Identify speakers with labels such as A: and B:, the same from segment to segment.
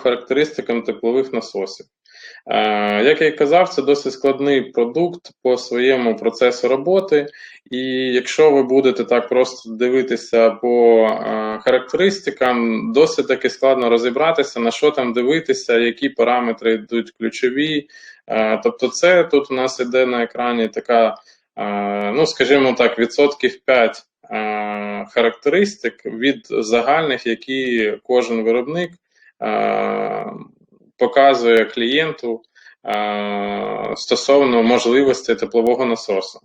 A: характеристикам теплових насосів. Е, Як я і казав, це досить складний продукт по своєму процесу роботи, і якщо ви будете так просто дивитися по е, характеристикам, досить таки складно розібратися, на що там дивитися, які параметри йдуть ключові. Е, Тобто, це тут у нас іде на екрані така, ну скажімо так, відсотків 5 е, характеристик від загальних, які кожен виробник показує клієнту е, стосовно можливості теплового насосу.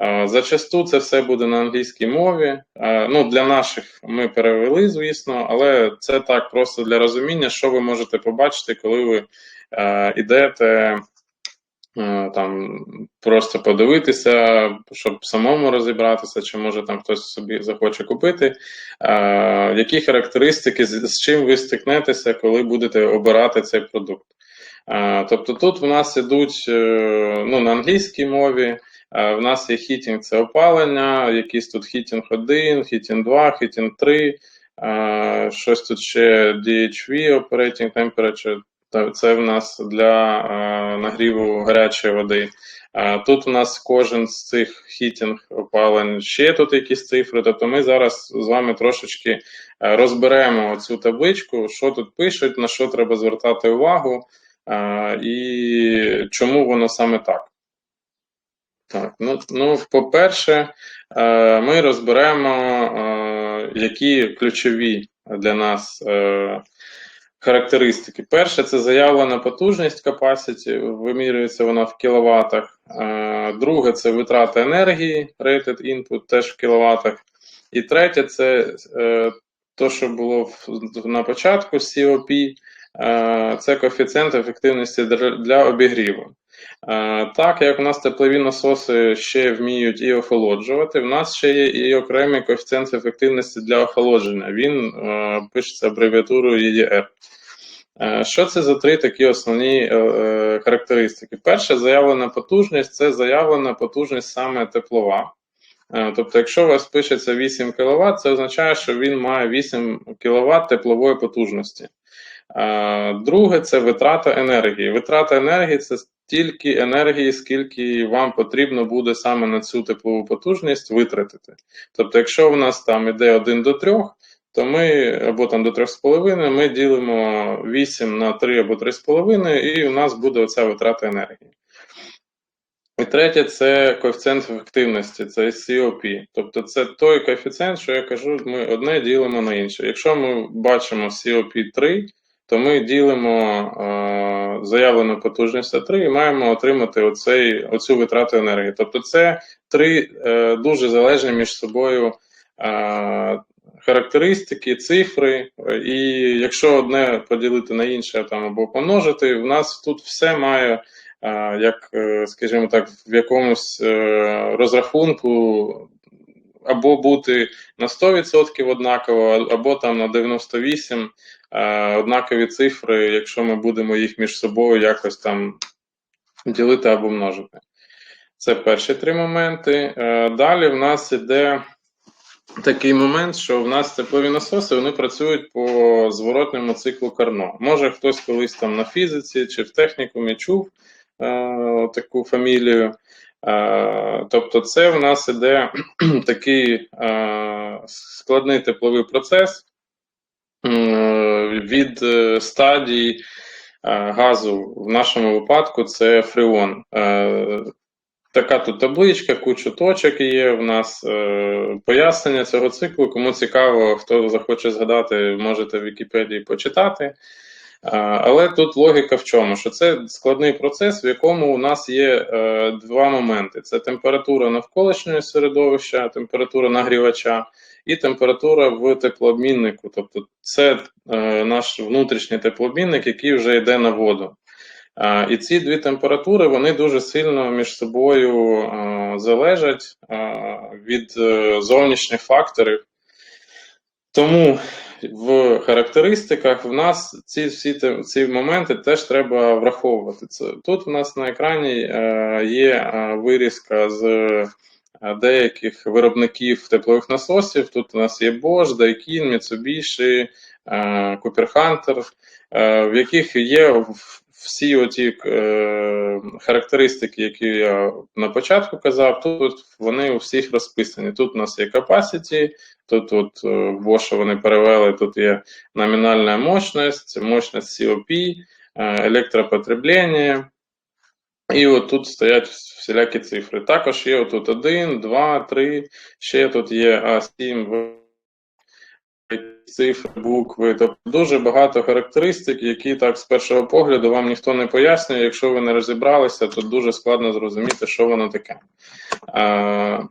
A: Е, Зачасту це все буде на англійській мові. Е, Ну, для наших ми перевели, звісно, але це так просто для розуміння, що ви можете побачити, коли ви е, йдете е, там просто подивитися, щоб самому розібратися, чи може там хтось собі захоче купити. Е, Які характеристики, з, чим ви стикнетеся, коли будете обирати цей продукт? Е, Тобто тут в нас ідуть е, ну, на англійській мові. Е, В нас є хітінг це опалення, якийсь тут хітінг 1, хітінг 2, хітінг 3, е, щось тут ще DHV, Operating Temperature, це в нас для е, нагріву гарячої води. Е, Тут у нас кожен з цих хітінг опалень ще тут якісь цифри. Тобто ми зараз з вами трошечки е, розберемо цю табличку, що тут пишуть, на що треба звертати увагу і чому воно саме так. Так, ну, ну по-перше, ми розберемо, які ключові для нас характеристики. Перше, це заявлена потужність capacity, вимірюється вона в кіловатах. Е, Друге, це витрата енергії, rated input, теж в кіловатах. І третє, це е, то, що було на початку COP, е, це коефіцієнт ефективності для, обігріву. Так, як у нас теплові насоси ще вміють і охолоджувати, в нас ще є і окремий коефіцієнт ефективності для охолодження. Він пишеться абревіатурою EDR. Е, Що це за три такі основні е, е, характеристики? Перше, заявлена потужність це заявлена потужність саме теплова. Тобто, якщо у вас пишеться 8 кВт, це означає, що він має 8 кВт теплової потужності. Друге, це витрата енергії. Витрата енергії це стільки енергії, скільки вам потрібно буде саме на цю теплову потужність витратити. Тобто, якщо в нас там іде 1 до 3, то ми або там до 3,5, ми ділимо 8 на 3 або 3,5, і у нас буде оця витрата енергії. І третє це коефіцієнт ефективності, це COP. Тобто це той коефіцієнт, що я кажу, ми одне ділимо на інше. Якщо ми бачимо COP 3, то ми ділимо е, заявлену потужність на 3 і маємо отримати оцей, оцю витрату енергії. Тобто це три е, дуже залежні між собою е, характеристики, цифри, е, і якщо одне поділити на інше там, або помножити, у нас тут все має як, е, скажімо так, в якомусь е, розрахунку або бути на 100% однаково, або там на 98% е, однакові цифри, якщо ми будемо їх між собою якось там ділити або множити. Це перші три моменти. Е, Далі в нас іде такий момент, що в нас теплові насоси вони працюють по зворотньому циклу Карно. Може хтось колись там на фізиці чи в технікумі чув е, таку фамілію. Е, тобто, це в нас іде такий е, складний тепловий процес е, від е, стадії е, газу, в нашому випадку це фреон. Така тут табличка, куча точок є. В нас е, пояснення цього циклу. Кому цікаво, хто захоче згадати, можете в Вікіпедії почитати. Е, але тут логіка в чому? Що це складний процес, в якому у нас є е, два моменти: це температура навколишнього середовища, температура нагрівача і температура в теплообміннику. Тобто, це е, наш внутрішній теплообмінник, який вже йде на воду. І ці дві температури вони дуже сильно між собою залежать від е, зовнішніх факторів. Тому в характеристиках в нас ці всі ці моменти теж треба враховувати. Це тут у нас на екрані е, є е, вирізка з деяких виробників теплових насосів. Тут у нас є Bosch, Daikin, Mitsubishi, Cooper Hunter. в яких є всі оті е, характеристики, які я на початку казав, тут вони у всіх розписані. Тут у нас є capacity, тут от, е, в Bosch вони перевели, тут є номінальна мощність, мощність COP, е, електропотреблення. І от тут стоять всілякі цифри. Також є тут 1, 2, 3, ще тут є А7, цифри, букви. Тобто дуже багато характеристик, які так з першого погляду вам ніхто не пояснює. Якщо ви не розібралися, то дуже складно зрозуміти, що воно таке. А,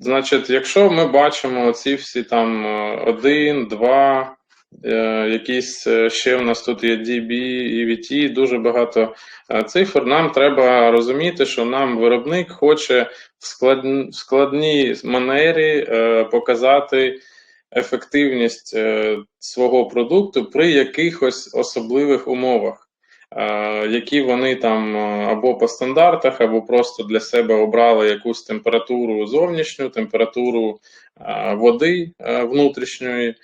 A: Значить, якщо ми бачимо ці всі там е, один, два, е, якісь е, ще в нас тут є DB, EVT, дуже багато е, цифр. Нам треба розуміти, що нам виробник хоче в складн- в складній манері е, показати ефективність е, свого продукту при якихось особливих умовах. е, Які вони там е, або по стандартах, або просто для себе обрали якусь температуру зовнішню, температуру води внутрішньої,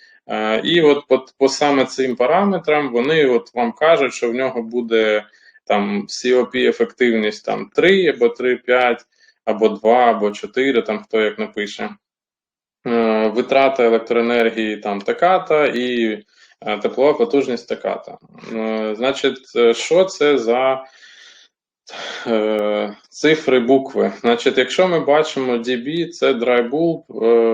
A: і от по, по саме цим параметрам вони от вам кажуть, що в нього буде там COP ефективність там 3 або 3,5, або 2, або 4, там хто як напише. Е, Витрата електроенергії там така-та і е, теплова потужність така-та. Е, Значить, що це за цифри, букви? Значить, якщо ми бачимо DB, це е,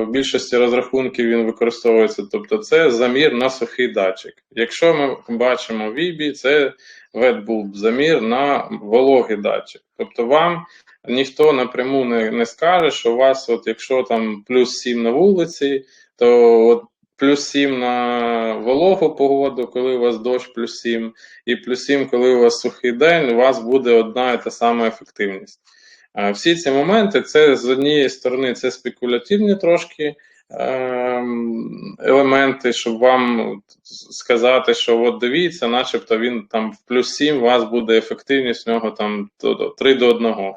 A: в більшості розрахунків він використовується, тобто це замір на сухий датчик. Якщо ми бачимо VB, це bulb, замір на вологий датчик. Тобто вам ніхто напряму не, не скаже, що у вас, от якщо там плюс 7 на вулиці, то от плюс 7 на вологу погоду, коли у вас дощ плюс 7, і плюс 7, коли у вас сухий день, у вас буде одна і та сама ефективність. Всі ці моменти, це з однієї сторони, це спекулятивні трошки ем, елементи, щоб вам сказати, що от дивіться, начебто він там в плюс 7, у вас буде ефективність в нього там до- до 3 до 1.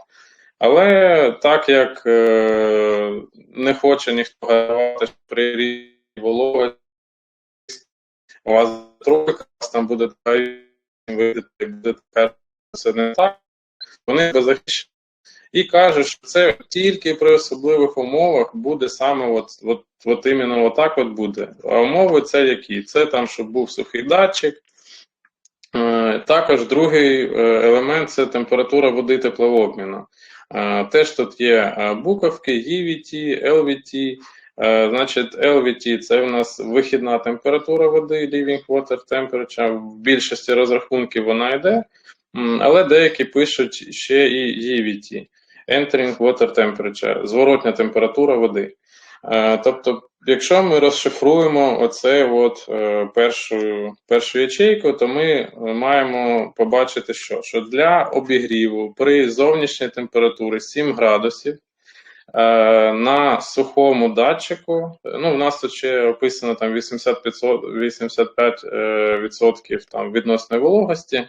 A: Але так як е, не хоче ніхто гарантувати, що при рівні вологості у вас тройка, там буде така це не так, вони захищають. І кажуть, що це тільки при особливих умовах буде саме от, от, от іменно отак от буде. А умови це які? Це там, щоб був сухий датчик. Е, Також другий е, елемент це температура води теплообміну. Теж тут є буковки EVT, LVT. Е, Значить, LVT це у нас вихідна температура води, living water temperature. В більшості розрахунків вона йде, але деякі пишуть ще і EVT. Entering water temperature, зворотня температура води. Е, Тобто, якщо ми розшифруємо оце от е, першу, першу ячейку, то ми е, маємо побачити, що, що для обігріву при зовнішній температурі 7 градусів на сухому датчику, ну, у нас тут ще описано там 85, 85 е, там відносної вологості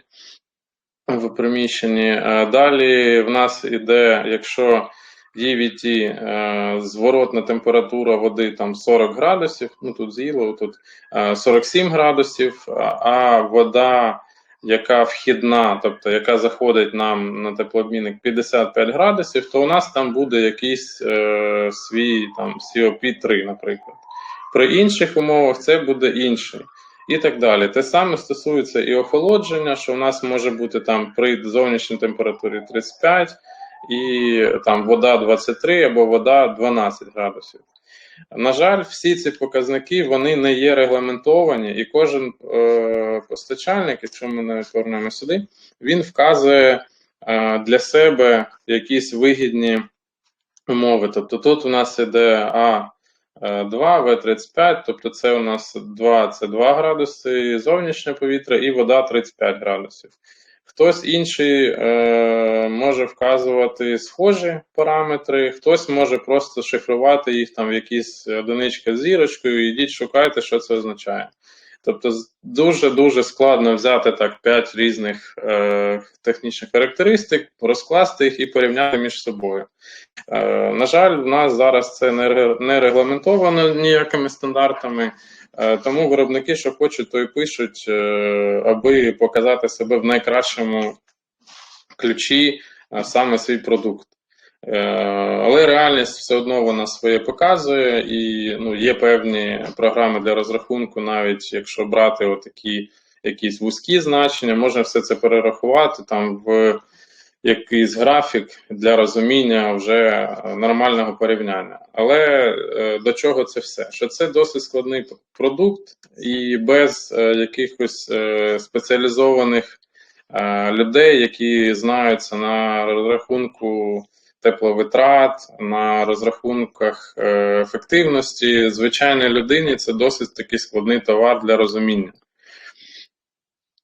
A: в приміщенні. Далі в нас іде, якщо EVT, е, зворотна температура води там 40 градусів, ну тут з'їло, тут е, 47 градусів, а- вода, яка вхідна, тобто яка заходить нам на теплообмінник 55 градусів, то у нас там буде якийсь е, свій там COP3, наприклад. При інших умовах це буде інший і так далі. Те саме стосується і охолодження, що в нас може бути там при зовнішній температурі 35 і там вода 23 або вода 12 градусів. На жаль, всі ці показники вони не є регламентовані, і кожен е, постачальник, якщо ми навіть повернемо сюди, він вказує е, для себе якісь вигідні умови. Тобто тут у нас іде А. 2, В35, тобто це у нас 2, це 2 градуси зовнішнє повітря і вода 35 градусів. Хтось інший е, може вказувати схожі параметри, хтось може просто шифрувати їх там в якісь одинички з зірочкою, і йдіть шукайте, що це означає. Тобто дуже-дуже складно взяти так 5 різних е, технічних характеристик, розкласти їх і порівняти між собою. Е, на жаль, в нас зараз це не регламентовано ніякими стандартами. Е, Тому виробники, що хочуть, то і пишуть, е, аби показати себе в найкращому ключі е, саме свій продукт. Але реальність все одно вона своє показує, і ну, є певні програми для розрахунку, навіть якщо брати отакі якісь вузькі значення, можна все це перерахувати там в якийсь графік для розуміння вже нормального порівняння. Але е, до чого це все? Що це досить складний продукт, і без е, якихось е, спеціалізованих е, людей, які знаються на розрахунку тепловитрат, на розрахунках е, ефективності, звичайній людині це досить такий складний товар для розуміння.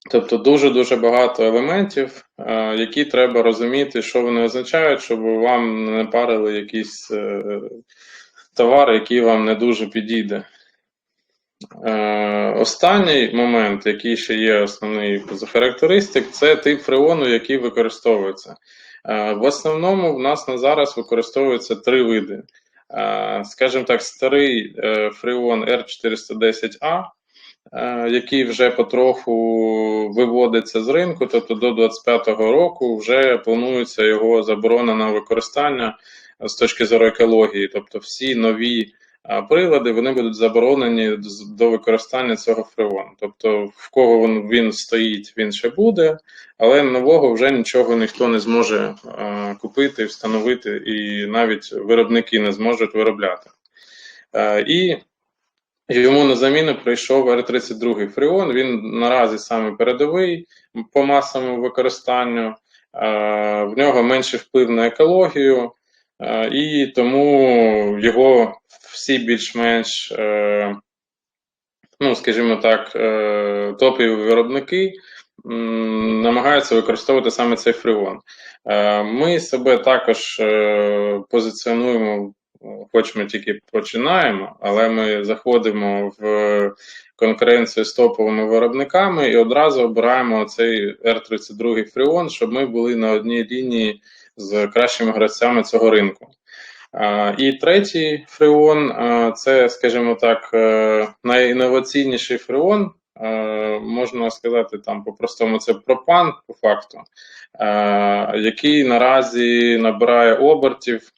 A: Тобто дуже-дуже багато елементів, е, які треба розуміти, що вони означають, щоб вам не парили якийсь е, товар, який вам не дуже підійде. Е, Останній момент, який ще є основний з характеристик, це тип фреону, який використовується. В основному в нас на зараз використовуються три види. Скажімо так, старий фреон R410A, е, який вже потроху виводиться з ринку, тобто до 2025 року вже планується його заборона на використання з точки зору екології, тобто всі нові прилади вони будуть заборонені до використання цього фреону. Тобто, в кого він, він стоїть, він ще буде, але нового вже нічого ніхто не зможе а, купити, встановити, і навіть виробники не зможуть виробляти. Е, і йому на заміну прийшов R32 фреон. Він наразі саме передовий по масовому використанню. Е, в нього менший вплив на екологію, е, і тому його всі більш-менш, е, ну, скажімо так, топові виробники намагаються використовувати саме цей фреон. Е, Ми себе також позиціонуємо, хоч ми тільки починаємо, але ми заходимо в конкуренцію з топовими виробниками і одразу обираємо цей R32 фреон, щоб ми були на одній лінії з кращими гравцями цього ринку. І третій фреон це, скажімо так, е, найінноваційніший фреон. е, Можна сказати, там по-простому це пропан, по факту, е, який наразі набирає обертів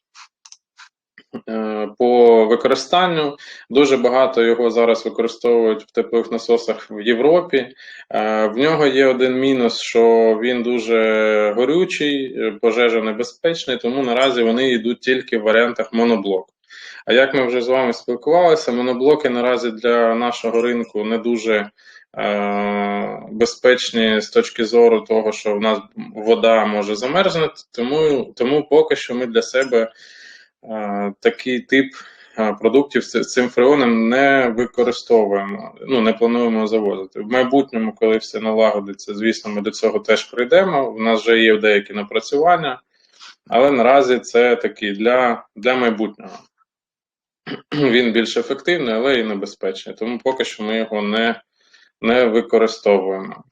A: по використанню. Дуже багато його зараз використовують в теплових насосах в Європі. Е, В нього є один мінус, що він дуже горючий, е, пожежонебезпечний, тому наразі вони йдуть тільки в варіантах моноблок. А як ми вже з вами спілкувалися, моноблоки наразі для нашого ринку не дуже е, безпечні з точки зору того, що в нас вода може замерзнути, тому, тому поки що ми для себе е, такий тип е, продуктів з цим фреоном не використовуємо, ну не плануємо завозити. В майбутньому, коли все налагодиться, звісно, ми до цього теж прийдемо. У нас вже є деякі напрацювання, але наразі це такий для, для майбутнього. Він більш ефективний, але і небезпечний. Тому поки що ми його не, не використовуємо.